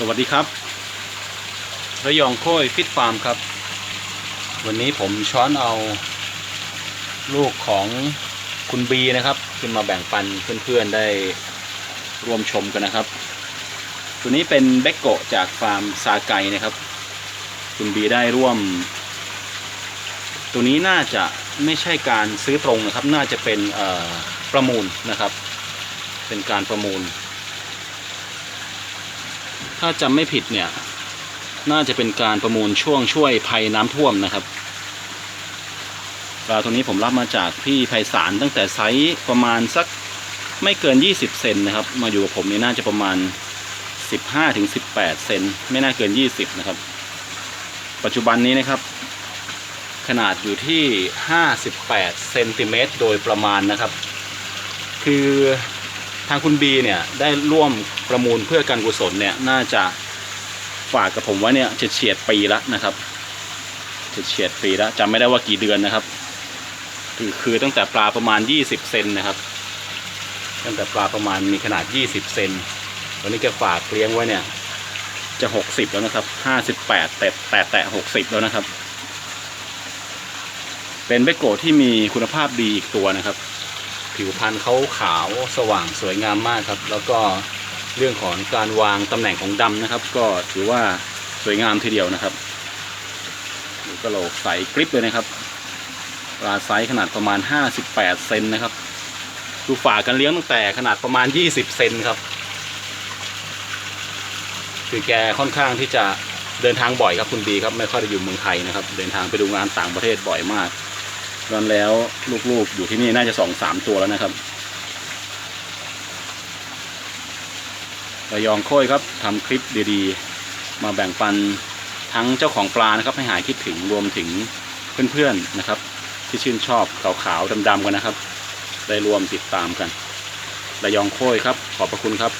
สวัสดีครับ ระยองโค้ยฟิตฟาร์มครับ วันนี้ผมช้อนเอาลูกของคุณบีนะครับ ขึ้นมาแบ่งปันเพื่อนๆได้ร่วมชมกันนะครับ ตัวนี้เป็นเบกโกะจากฟาร์มซาไกนะครับ คุณบีได้ร่วม ตัวนี้น่าจะไม่ใช่การซื้อตรงนะครับ น่าจะเป็นประมูลนะครับ เป็นการประมูล ถ้าจำไม่ผิดเนี่ย น่าจะเป็นการประมูลช่วงช่วยภัยน้ำท่วมนะครับปลาตัวนี้ผมรับมาจากพี่ไพศาลตั้งแต่ไซส์ประมาณสักไม่เกิน 20 เซนนะครับ มาอยู่กับผมนี่น่าจะประมาณ 15ถึง18 เซนไม่น่าเกิน 20 นะครับ ปัจจุบันนี้นะครับ ขนาดอยู่ที่ 58 เซนติเมตรโดยประมาณนะครับ คือ ทางคุณบีเนี่ยได้ร่วมประมูลเพื่อการกุศลเนี่ยน่าจะฝากกับผมไว้เนี่ยเฉียดปีแล้วนะครับเฉียดปีแล้วจำไม่ได้ว่ากี่เดือนนะครับ คือคือตั้งแต่ปลาประมาณ 20 เซนนะครับ ตั้งแต่ปลาประมาณมีขนาด 20 เซนวันนี้แกฝากเลี้ยงไว้เนี่ยจะ 60 แล้วนะครับ 58 แต่แต่แต่60 แล้วนะครับ เป็นเบโกะที่มีคุณภาพดีอีกตัวนะครับ ผิวพรรณเขาขาวสว่างสวยงามมากครับ แล้วก็เรื่องของการวางตำแหน่งของดำนะครับ ก็ถือว่าสวยงามทีเดียวนะครับกระโหลกใสกริบเลยนะครับปลาไซส์ขนาดประมาณ 58 เซนนะครับดูฝากกันเลี้ยงตั้งแต่ขนาดประมาณ 20 เซนครับ คือแกค่อนข้างที่จะเดินทางบ่อยครับคุณบีครับ ไม่ค่อยได้อยู่เมืองไทยนะครับ เดินทางไปดูงานต่างประเทศบ่อยมาก ดังนั้นแล้วลูกๆอยู่ที่นี่น่าจะสองสามตัวแล้วนะครับระยองโค้ยครับทำคลิปดีๆ มาแบ่งปันทั้งเจ้าของปลานะครับให้หายคิดถึงรวมถึงเพื่อนๆนะครับ ที่ชื่นชอบขาวๆดำๆกันนะครับ ได้รวมติดตามกันระยองโค้ยครับ ขอบพระคุณครับ